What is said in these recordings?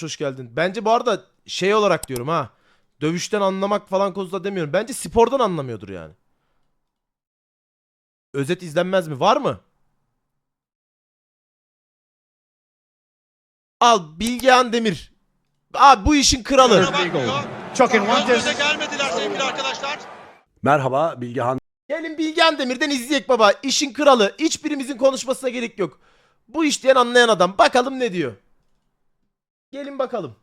hoş geldin. Bence bu arada şey olarak diyorum ha. Dövüşten anlamak falan konusunda demiyorum. Bence spordan anlamıyordur yani. Özet izlenmez mi? Var mı? Al Bilgehan Demir. Abi bu işin kralı. Çok gelmediler sevgili arkadaşlar. Merhaba Bilgehan Gelin Bilgehan Demir'den izleyek baba. İşin kralı. Hiçbirimizin konuşmasına gerek yok. Bu işten anlayan adam. Bakalım ne diyor. Gelin bakalım.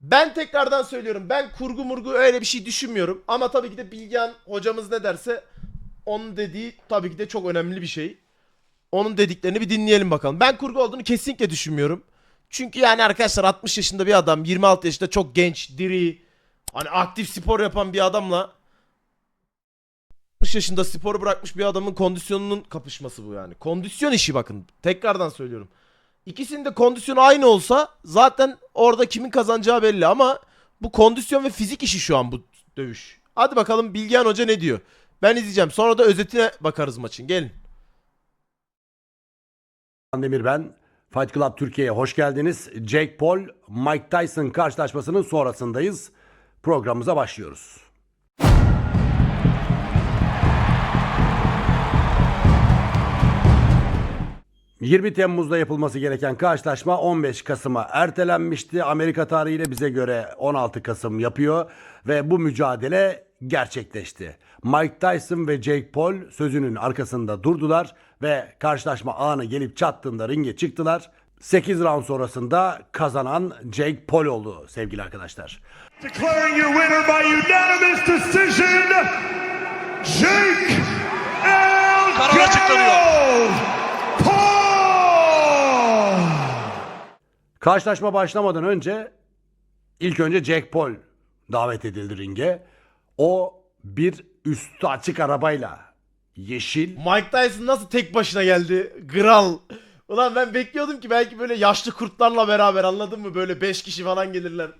Ben tekrardan söylüyorum. Ben kurgu murgu öyle bir şey düşünmüyorum. Ama tabii ki de Bilgehan hocamız ne derse onun dediği tabii ki de çok önemli bir şey. Onun dediklerini bir dinleyelim bakalım. Ben kurgu olduğunu kesinlikle düşünmüyorum. Çünkü yani arkadaşlar 60 yaşında bir adam, 26 yaşında çok genç, diri, hani aktif spor yapan bir adamla 60 yaşında sporu bırakmış bir adamın kondisyonunun kapışması bu yani. Kondisyon işi bakın. Tekrardan söylüyorum. İkisinin de kondisyonu aynı olsa zaten orada kimin kazanacağı belli ama bu kondisyon ve fizik işi şu an bu dövüş. Hadi bakalım Bilgehan Hoca ne diyor? Ben izleyeceğim. Sonra da özetine bakarız maçın. Gelin. Demir ben. Fight Club Türkiye'ye hoş geldiniz. Jake Paul, Mike Tyson karşılaşmasının sonrasındayız. Programımıza başlıyoruz. ...20 Temmuz'da yapılması gereken karşılaşma 15 Kasım'a ertelenmişti. Amerika tarihiyle bize göre 16 Kasım yapıyor ve bu mücadele gerçekleşti. Mike Tyson ve Jake Paul sözünün arkasında durdular ve karşılaşma anı gelip çattığında ringe çıktılar. 8 round sonrasında kazanan Jake Paul oldu sevgili arkadaşlar. Declaring your winner by unanimous decision, Jake Karar açıklanıyor. Paul! Karşılaşma başlamadan önce ilk önce Jack Paul davet edildi ringe. O bir üstü açık arabayla yeşil Mike Tyson nasıl tek başına geldi? Kral. Ulan ben bekliyordum ki belki böyle yaşlı kurtlarla beraber anladın mı? Böyle 5 kişi falan gelirler.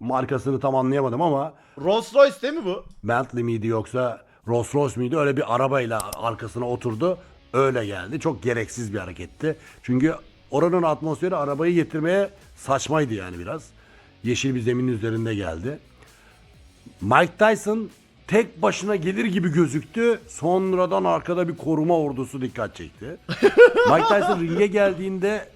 markasını tam anlayamadım ama Rolls Royce değil mi bu? Bentley miydi yoksa Rolls Royce miydi öyle bir arabayla arkasına oturdu. Öyle geldi. Çok gereksiz bir hareketti. Çünkü oranın atmosferi arabayı getirmeye saçmaydı yani biraz. Yeşil bir zeminin üzerinde geldi. Mike Tyson tek başına gelir gibi gözüktü. Sonradan arkada bir koruma ordusu dikkat çekti. Mike Tyson ringe geldiğinde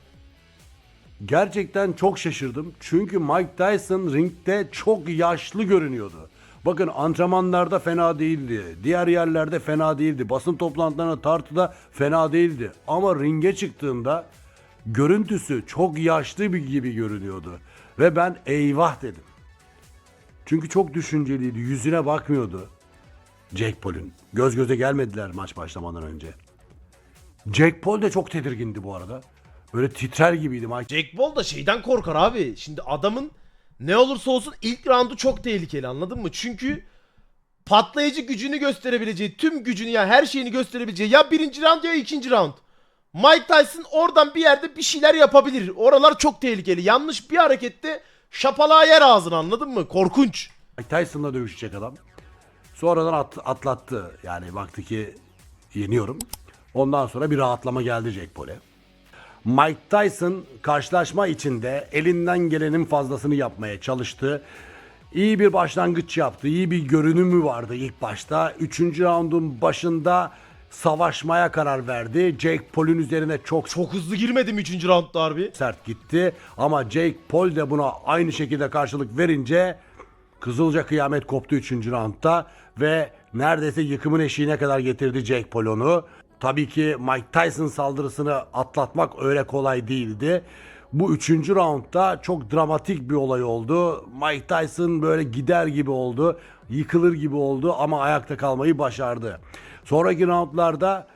gerçekten çok şaşırdım. Çünkü Mike Tyson ringde çok yaşlı görünüyordu. Bakın antrenmanlarda fena değildi. Diğer yerlerde fena değildi. Basın toplantılarına tartıda fena değildi. Ama ringe çıktığında görüntüsü çok yaşlı bir gibi görünüyordu. Ve ben eyvah dedim. Çünkü çok düşünceliydi. Yüzüne bakmıyordu. Jack Paul'ün. Göz göze gelmediler maç başlamadan önce. Jack Paul de çok tedirgindi bu arada. Böyle titrer gibiydi maç. Jack Paul da şeyden korkar abi. Şimdi adamın ne olursa olsun ilk roundu çok tehlikeli anladın mı? Çünkü patlayıcı gücünü gösterebileceği, tüm gücünü ya her şeyini gösterebileceği ya birinci round ya ikinci round. Mike Tyson oradan bir yerde bir şeyler yapabilir. Oralar çok tehlikeli. Yanlış bir harekette şapalığa yer ağzını anladın mı? Korkunç. Mike Tyson'la dövüşecek adam. Sonradan at- atlattı. Yani baktı ki yeniyorum. Ondan sonra bir rahatlama geldi Jack Paul'e. Mike Tyson karşılaşma içinde elinden gelenin fazlasını yapmaya çalıştı. İyi bir başlangıç yaptı. İyi bir görünümü vardı ilk başta. Üçüncü raundun başında savaşmaya karar verdi. Jake Paul'ün üzerine çok Çok hızlı girmedim 3. roundda harbi. sert gitti. Ama Jake Paul de buna aynı şekilde karşılık verince Kızılca kıyamet koptu 3. roundda ve neredeyse yıkımın eşiğine kadar getirdi Jake Paul onu. Tabii ki Mike Tyson saldırısını atlatmak öyle kolay değildi. Bu üçüncü roundda çok dramatik bir olay oldu. Mike Tyson böyle gider gibi oldu, yıkılır gibi oldu ama ayakta kalmayı başardı. Sonraki roundlarda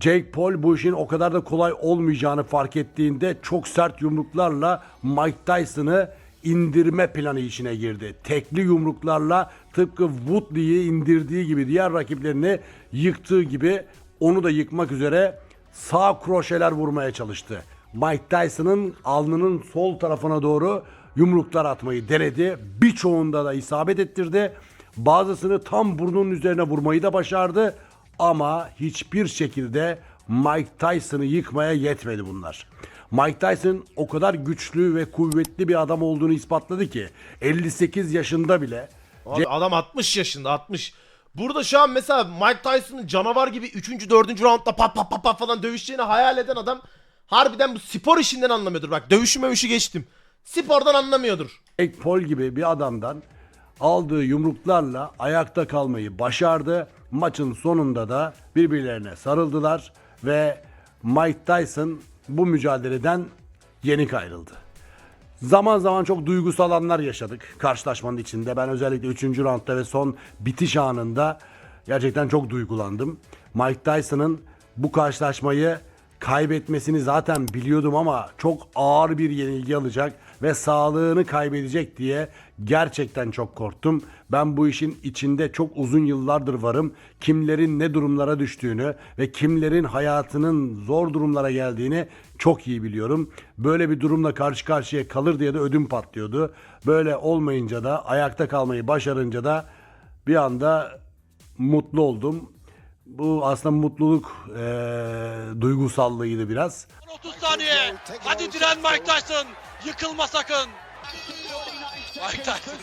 Jake Paul bu işin o kadar da kolay olmayacağını fark ettiğinde çok sert yumruklarla Mike Tyson'ı indirme planı içine girdi. Tekli yumruklarla tıpkı Woodley'i indirdiği gibi diğer rakiplerini yıktığı gibi onu da yıkmak üzere sağ kroşeler vurmaya çalıştı. Mike Tyson'ın alnının sol tarafına doğru yumruklar atmayı denedi. Birçoğunda da isabet ettirdi. Bazısını tam burnunun üzerine vurmayı da başardı. Ama hiçbir şekilde Mike Tyson'ı yıkmaya yetmedi bunlar. Mike Tyson o kadar güçlü ve kuvvetli bir adam olduğunu ispatladı ki 58 yaşında bile Abi adam 60 yaşında 60. Burada şu an mesela Mike Tyson'ın canavar gibi 3. 4. roundda pat pat pat pat falan dövüşeceğini hayal eden adam harbiden bu spor işinden anlamıyordur. Bak dövüşü mövüşü geçtim. Spordan anlamıyordur. Jake Paul gibi bir adamdan aldığı yumruklarla ayakta kalmayı başardı. Maçın sonunda da birbirlerine sarıldılar ve Mike Tyson bu mücadeleden yenik ayrıldı. Zaman zaman çok duygusal anlar yaşadık karşılaşmanın içinde. Ben özellikle 3. roundda ve son bitiş anında gerçekten çok duygulandım. Mike Tyson'ın bu karşılaşmayı kaybetmesini zaten biliyordum ama çok ağır bir yenilgi alacak ve sağlığını kaybedecek diye gerçekten çok korktum. Ben bu işin içinde çok uzun yıllardır varım. Kimlerin ne durumlara düştüğünü ve kimlerin hayatının zor durumlara geldiğini çok iyi biliyorum. Böyle bir durumla karşı karşıya kalır diye de ödüm patlıyordu. Böyle olmayınca da ayakta kalmayı başarınca da bir anda mutlu oldum. Bu aslında mutluluk eee duygusallığıydı biraz. 30 saniye. Hadi diren Mike Tyson. Yıkılma sakın. Mike Tyson.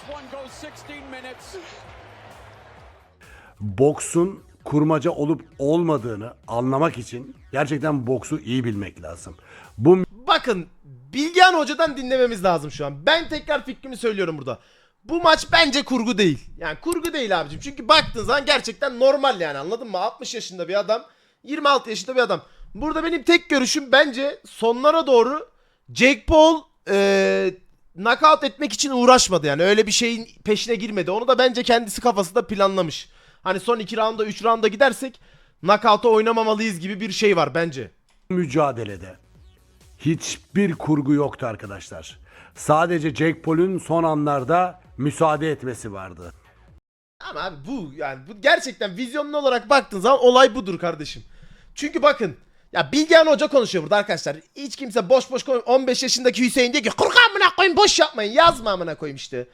Boksun kurmaca olup olmadığını anlamak için gerçekten boksu iyi bilmek lazım. Bu Bakın Bilgehan Hoca'dan dinlememiz lazım şu an. Ben tekrar fikrimi söylüyorum burada. Bu maç bence kurgu değil. Yani kurgu değil abicim. Çünkü baktığın zaman gerçekten normal yani anladın mı? 60 yaşında bir adam, 26 yaşında bir adam. Burada benim tek görüşüm bence sonlara doğru Jake Paul eee knockout etmek için uğraşmadı yani. Öyle bir şeyin peşine girmedi. Onu da bence kendisi kafasında planlamış. Hani son 2 rounda 3 rounda gidersek knockout'a oynamamalıyız gibi bir şey var bence. mücadelede hiçbir kurgu yoktu arkadaşlar. Sadece Jake Paul'un son anlarda müsaade etmesi vardı. Ama abi bu yani bu gerçekten vizyonlu olarak baktığın zaman olay budur kardeşim. Çünkü bakın ya Bilgehan Hoca konuşuyor burada arkadaşlar. Hiç kimse boş boş konuş 15 yaşındaki Hüseyin diyor ki kurka amına koyayım boş yapmayın yazma amına koyayım işte.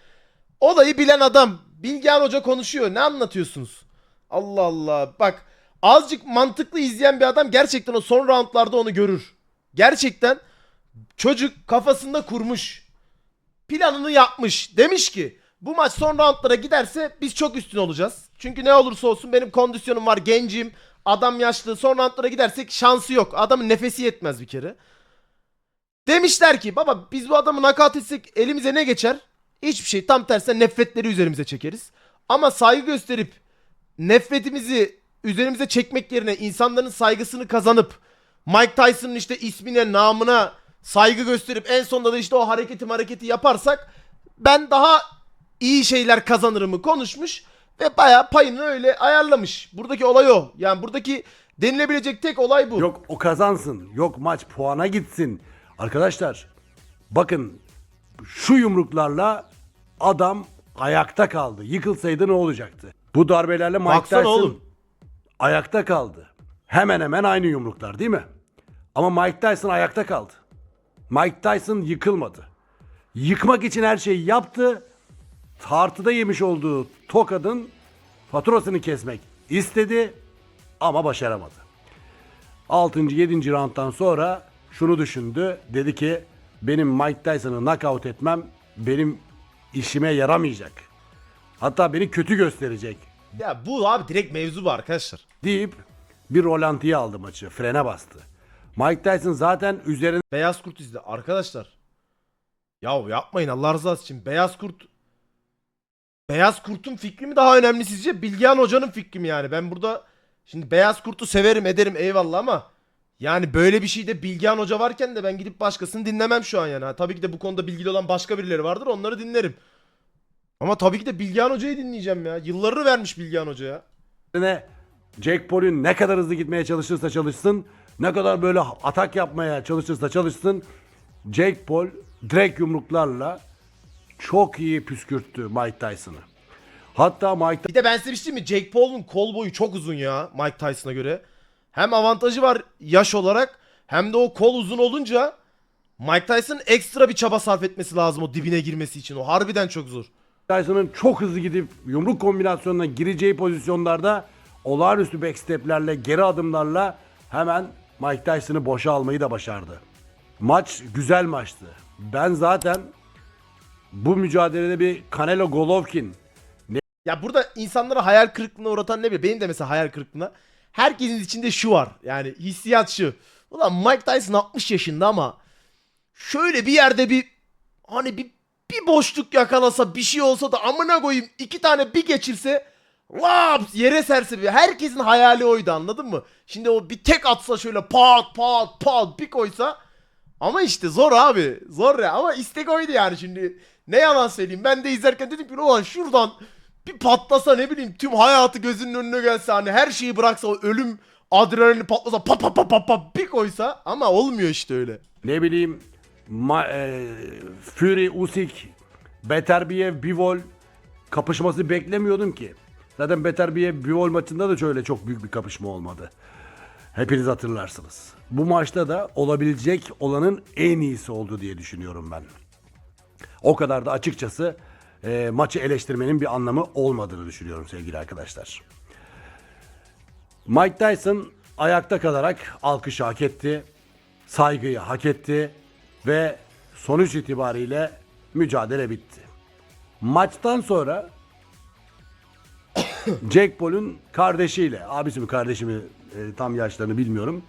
Olayı bilen adam Bilgehan Hoca konuşuyor ne anlatıyorsunuz? Allah Allah bak azıcık mantıklı izleyen bir adam gerçekten o son roundlarda onu görür. Gerçekten çocuk kafasında kurmuş planını yapmış. Demiş ki bu maç son roundlara giderse biz çok üstün olacağız. Çünkü ne olursa olsun benim kondisyonum var gencim. Adam yaşlı son roundlara gidersek şansı yok. Adamın nefesi yetmez bir kere. Demişler ki baba biz bu adamı nakat etsek elimize ne geçer? Hiçbir şey tam tersine nefretleri üzerimize çekeriz. Ama saygı gösterip nefretimizi üzerimize çekmek yerine insanların saygısını kazanıp Mike Tyson'ın işte ismine, namına saygı gösterip en sonunda da işte o hareketi hareketi yaparsak ben daha iyi şeyler kazanırımı konuşmuş ve bayağı payını öyle ayarlamış. Buradaki olay o. Yani buradaki denilebilecek tek olay bu. Yok o kazansın, yok maç puana gitsin. Arkadaşlar bakın şu yumruklarla adam ayakta kaldı. Yıkılsaydı ne olacaktı? Bu darbelerle Mike Baksana Tyson oğlum. ayakta kaldı. Hemen hemen aynı yumruklar değil mi? Ama Mike Tyson ayakta kaldı. Mike Tyson yıkılmadı. Yıkmak için her şeyi yaptı. Tartıda yemiş olduğu tokadın faturasını kesmek istedi ama başaramadı. 6. 7. rounddan sonra şunu düşündü. Dedi ki benim Mike Tyson'ı knockout etmem benim işime yaramayacak. Hatta beni kötü gösterecek Ya bu abi direkt mevzu bu arkadaşlar. deyip bir rolantiye aldı maçı. Frene bastı. Mike Tyson zaten üzerine Beyaz Kurt izle. Arkadaşlar. Ya yapmayın Allah rızası için. Beyaz Kurt Beyaz Kurt'un fikri mi daha önemli sizce? Bilgehan Hoca'nın fikri mi yani? Ben burada şimdi Beyaz Kurt'u severim ederim eyvallah ama yani böyle bir şeyde Bilgehan Hoca varken de ben gidip başkasını dinlemem şu an yani. Ha, tabii ki de bu konuda bilgili olan başka birileri vardır onları dinlerim. Ama tabii ki de Bilgehan Hoca'yı dinleyeceğim ya. Yıllarını vermiş Bilgehan Hoca'ya. Jack Paul'un ne kadar hızlı gitmeye çalışırsa çalışsın, ne kadar böyle atak yapmaya çalışırsa çalışsın, Jake Paul direkt yumruklarla çok iyi püskürttü Mike Tyson'ı. Hatta Mike Bir de ben size bir şey diyeyim mi? Jake Paul'un kol boyu çok uzun ya Mike Tyson'a göre. Hem avantajı var yaş olarak hem de o kol uzun olunca Mike Tyson ekstra bir çaba sarf etmesi lazım o dibine girmesi için. O harbiden çok zor. Tyson'ın çok hızlı gidip yumruk kombinasyonuna gireceği pozisyonlarda olağanüstü backsteplerle, geri adımlarla hemen Mike Tyson'ı boşa almayı da başardı. Maç güzel maçtı. Ben zaten bu mücadelede bir Canelo Golovkin Ya burada insanları hayal kırıklığına uğratan ne bileyim. Benim de mesela hayal kırıklığına. Herkesin içinde şu var. Yani hissiyat şu. Ulan Mike Tyson 60 yaşında ama şöyle bir yerde bir hani bir bir boşluk yakalasa bir şey olsa da amına koyayım iki tane bir geçirse laps yere serse bir herkesin hayali oydu anladın mı? Şimdi o bir tek atsa şöyle pat pat pat bir koysa ama işte zor abi. Zor ya ama istek oydu yani şimdi. Ne yalan söyleyeyim. Ben de izlerken dedim ki ulan şuradan bir patlasa ne bileyim tüm hayatı gözünün önüne gelse hani her şeyi bıraksa o ölüm adrenalini patlasa pa pa pa pa pa bir koysa ama olmuyor işte öyle. ne bileyim Ma- e, Fury, Usyk, Beterbiev, Bivol kapışması beklemiyordum ki. Zaten Beterbiev, Bivol maçında da şöyle çok büyük bir kapışma olmadı. Hepiniz hatırlarsınız. Bu maçta da olabilecek olanın en iyisi oldu diye düşünüyorum ben. O kadar da açıkçası e, maçı eleştirmenin bir anlamı olmadığını düşünüyorum sevgili arkadaşlar. Mike Tyson ayakta kalarak alkışı hak etti, saygıyı hak etti ve sonuç itibariyle mücadele bitti. Maçtan sonra Jack Paul'un kardeşiyle, abisi mi kardeşi mi e, tam yaşlarını bilmiyorum.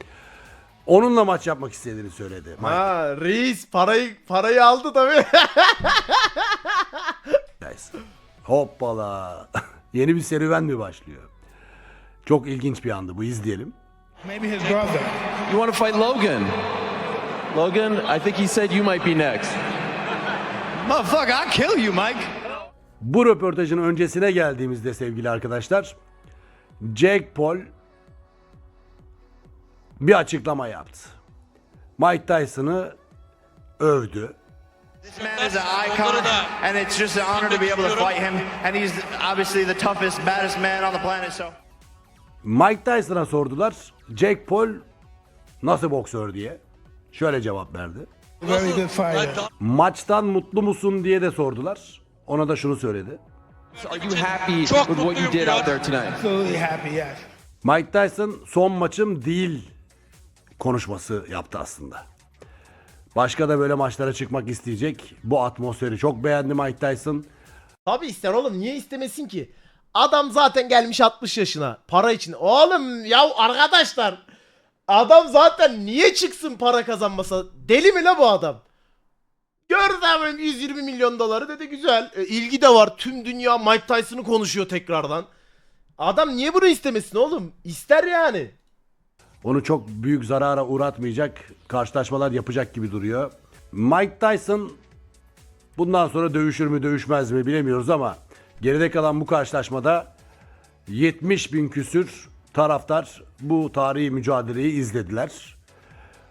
Onunla maç yapmak istediğini söyledi. Mike Ha reis parayı parayı aldı tabii. Tyson. Hoppala. Yeni bir serüven mi başlıyor? Çok ilginç bir andı bu izleyelim. Maybe his brother. You want to fight Logan? Logan, I think he said you might be next. Motherfucker, I'll kill you, Mike. Bu röportajın öncesine geldiğimizde sevgili arkadaşlar Jack Paul bir açıklama yaptı. Mike Tyson'ı övdü. This man is an icon, and it's just an honor to be able to fight him. And he's obviously the toughest, baddest man on the planet. So Mike Tyson'a sordular Jack Paul nasıl boksör diye. Şöyle cevap verdi. Very good fighter. Maçtan mutlu musun diye de sordular. Ona da şunu söyledi. Are you happy Çok with what you did out there tonight? Absolutely happy, yes. Mike Tyson son maçım değil konuşması yaptı aslında. Başka da böyle maçlara çıkmak isteyecek. Bu atmosferi çok beğendi Mike Tyson. Tabii ister oğlum niye istemesin ki? Adam zaten gelmiş 60 yaşına para için. Oğlum ya arkadaşlar adam zaten niye çıksın para kazanmasa? Deli mi la bu adam? Gördü hemen 120 milyon doları dedi güzel. E, ilgi de var. Tüm dünya Mike Tyson'ı konuşuyor tekrardan. Adam niye bunu istemesin oğlum? İster yani. Onu çok büyük zarara uğratmayacak karşılaşmalar yapacak gibi duruyor. Mike Tyson bundan sonra dövüşür mü dövüşmez mi bilemiyoruz ama geride kalan bu karşılaşmada 70 bin küsür taraftar bu tarihi mücadeleyi izlediler.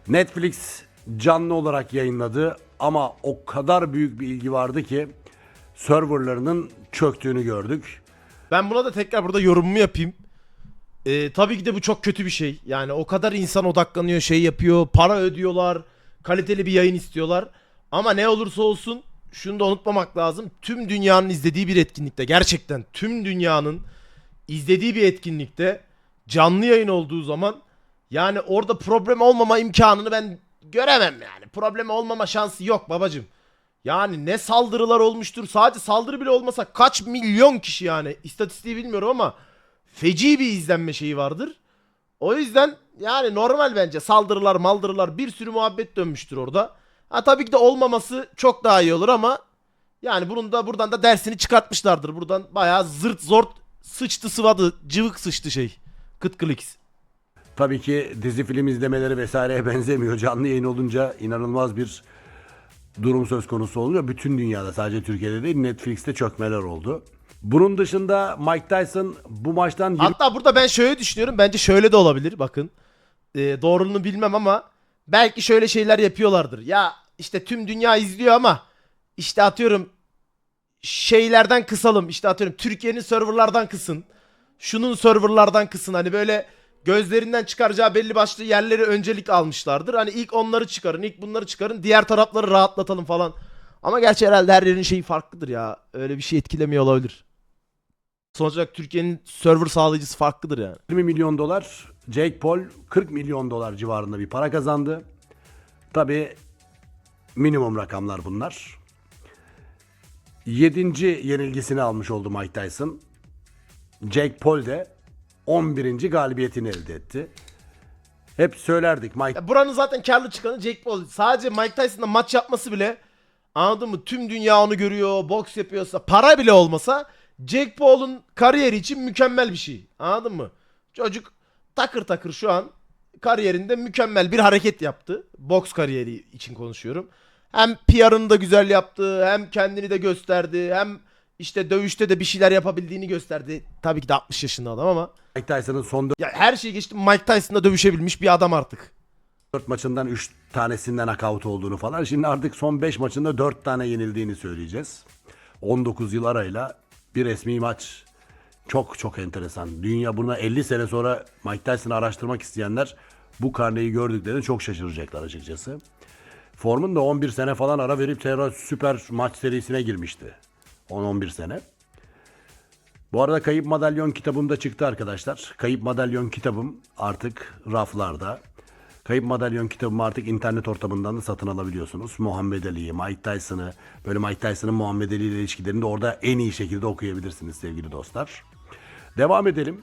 Netflix canlı olarak yayınladı ama o kadar büyük bir ilgi vardı ki serverlarının çöktüğünü gördük. Ben buna da tekrar burada yorumumu yapayım. Ee, tabii ki de bu çok kötü bir şey. Yani o kadar insan odaklanıyor, şey yapıyor, para ödüyorlar, kaliteli bir yayın istiyorlar. Ama ne olursa olsun şunu da unutmamak lazım. Tüm dünyanın izlediği bir etkinlikte, gerçekten tüm dünyanın izlediği bir etkinlikte canlı yayın olduğu zaman yani orada problem olmama imkanını ben göremem yani. Problem olmama şansı yok babacım. Yani ne saldırılar olmuştur. Sadece saldırı bile olmasa kaç milyon kişi yani. İstatistiği bilmiyorum ama feci bir izlenme şeyi vardır. O yüzden yani normal bence saldırılar maldırılar bir sürü muhabbet dönmüştür orada. Ha tabii ki de olmaması çok daha iyi olur ama yani bunun da buradan da dersini çıkartmışlardır. Buradan bayağı zırt zort sıçtı sıvadı cıvık sıçtı şey. Kıt kliks. Tabii ki dizi film izlemeleri vesaireye benzemiyor. Canlı yayın olunca inanılmaz bir durum söz konusu oluyor. Bütün dünyada sadece Türkiye'de değil Netflix'te çökmeler oldu. Bunun dışında Mike Tyson bu maçtan 20 Hatta burada ben şöyle düşünüyorum. Bence şöyle de olabilir. Bakın. Ee, doğruluğunu bilmem ama belki şöyle şeyler yapıyorlardır. Ya işte tüm dünya izliyor ama işte atıyorum şeylerden kısalım. İşte atıyorum Türkiye'nin serverlardan kısın. Şunun serverlardan kısın. Hani böyle gözlerinden çıkaracağı belli başlı yerleri öncelik almışlardır. Hani ilk onları çıkarın, ilk bunları çıkarın. Diğer tarafları rahatlatalım falan. Ama gerçi herhalde her yerin şeyi farklıdır ya. Öyle bir şey etkilemiyor olabilir. Sonuç olarak Türkiye'nin server sağlayıcısı farklıdır yani. 20 milyon dolar, Jake Paul 40 milyon dolar civarında bir para kazandı. Tabii minimum rakamlar bunlar. Yedinci yenilgisini almış oldu Mike Tyson. Jake Paul de 11. galibiyetini elde etti. Hep söylerdik Mike Ya buranın zaten karlı çıkanı Jake Paul. Sadece Mike Tyson'la maç yapması bile anladın mı? Tüm dünya onu görüyor, boks yapıyorsa, para bile olmasa Jake Paul'un kariyeri için mükemmel bir şey. Anladın mı? Çocuk takır takır şu an kariyerinde mükemmel bir hareket yaptı. Boks kariyeri için konuşuyorum. Hem PR'ını da güzel yaptı, hem kendini de gösterdi, hem işte dövüşte de bir şeyler yapabildiğini gösterdi. Tabii ki de 60 yaşında adam ama Tyson'ın son ya her şeyi geçtim Mike Tyson'la dövüşebilmiş bir adam artık. 4 maçından 3 tanesinden knockout olduğunu falan. Şimdi artık son 5 maçında 4 tane yenildiğini söyleyeceğiz. 19 yıl arayla bir resmi maç. Çok çok enteresan. Dünya buna 50 sene sonra Mike Tyson'ı araştırmak isteyenler bu karneyi gördüklerinde çok şaşıracaklar açıkçası. Form'un da 11 sene falan ara verip tekrar süper maç serisine girmişti. 10-11 sene. Bu arada Kayıp Madalyon kitabım da çıktı arkadaşlar. Kayıp Madalyon kitabım artık raflarda. Kayıp Madalyon kitabımı artık internet ortamından da satın alabiliyorsunuz. Muhammed Ali'yi, Mike Tyson'ı, böyle Mike Tyson'ın Muhammed Ali ile ilişkilerini de orada en iyi şekilde okuyabilirsiniz sevgili dostlar. Devam edelim.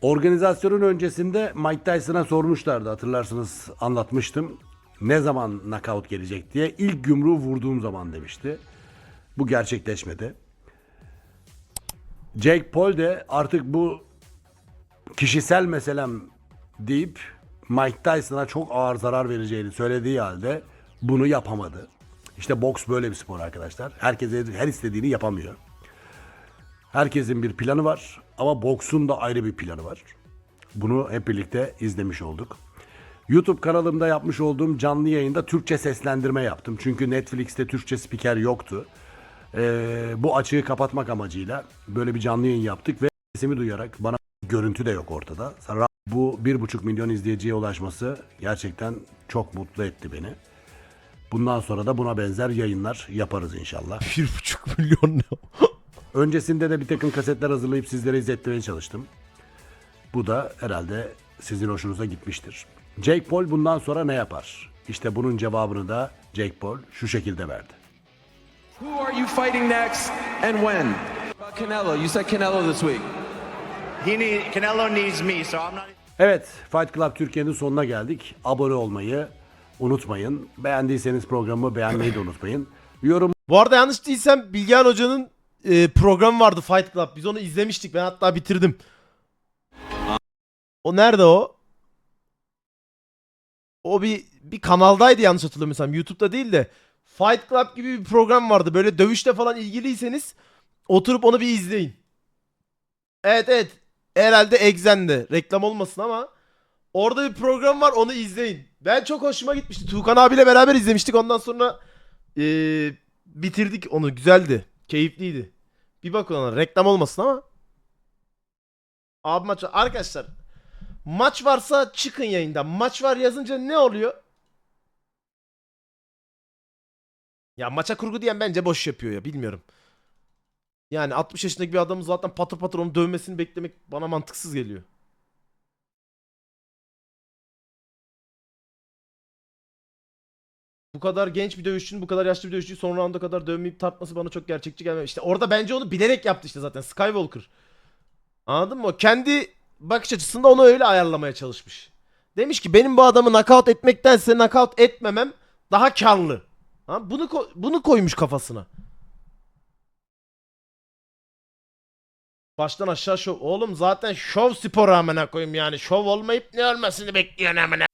Organizasyonun öncesinde Mike Tyson'a sormuşlardı hatırlarsınız anlatmıştım. Ne zaman knockout gelecek diye ilk yumruğu vurduğum zaman demişti. Bu gerçekleşmedi. Jake Paul de artık bu kişisel meselem deyip Mike Tyson'a çok ağır zarar vereceğini söylediği halde bunu yapamadı. İşte boks böyle bir spor arkadaşlar. Herkes her istediğini yapamıyor. Herkesin bir planı var ama boksun da ayrı bir planı var. Bunu hep birlikte izlemiş olduk. YouTube kanalımda yapmış olduğum canlı yayında Türkçe seslendirme yaptım. Çünkü Netflix'te Türkçe spiker yoktu. Ee, bu açığı kapatmak amacıyla böyle bir canlı yayın yaptık ve sesimi duyarak bana görüntü de yok ortada. Bu bir buçuk milyon izleyiciye ulaşması gerçekten çok mutlu etti beni. Bundan sonra da buna benzer yayınlar yaparız inşallah. 1,5 milyon ne? Öncesinde de bir takım kasetler hazırlayıp sizlere izletmeye çalıştım. Bu da herhalde sizin hoşunuza gitmiştir. Jake Paul bundan sonra ne yapar? İşte bunun cevabını da Jake Paul şu şekilde verdi. Who are you fighting next and when? Canelo. You said Canelo this week. He need Canelo needs me, so I'm not. Evet, Fight Club Türkiye'nin sonuna geldik. Abone olmayı unutmayın. Beğendiyseniz programı beğenmeyi de unutmayın. Yorum Bu arada yanlış değilsem Bilgehan Hoca'nın e, programı vardı Fight Club. Biz onu izlemiştik. Ben hatta bitirdim. O nerede o? O bir bir kanaldaydı yanlış hatırlamıyorsam. YouTube'da değil de Fight Club gibi bir program vardı. Böyle dövüşle falan ilgiliyseniz oturup onu bir izleyin. Evet evet. Herhalde Exxen'de. Reklam olmasın ama orada bir program var onu izleyin. Ben çok hoşuma gitmişti. Tuğkan abiyle beraber izlemiştik. Ondan sonra ee, bitirdik onu. Güzeldi. Keyifliydi. Bir bakın ona. Reklam olmasın ama. Abi maç Arkadaşlar maç varsa çıkın yayından. Maç var yazınca ne oluyor? Ya maça kurgu diyen bence boş yapıyor ya bilmiyorum. Yani 60 yaşındaki bir adamın zaten patır patır onu dövmesini beklemek bana mantıksız geliyor. Bu kadar genç bir dövüşçünün bu kadar yaşlı bir dövüşçüyü son rounda kadar dövmeyip tartması bana çok gerçekçi gelmiyor. İşte orada bence onu bilerek yaptı işte zaten Skywalker. Anladın mı? Kendi bakış açısında onu öyle ayarlamaya çalışmış. Demiş ki benim bu adamı knockout etmektense knockout etmemem daha karlı. Ha, bunu ko- bunu koymuş kafasına. Baştan aşağı şov. Oğlum zaten şov sporu amına koyayım yani. Şov olmayıp ne ölmesini bekliyorsun amına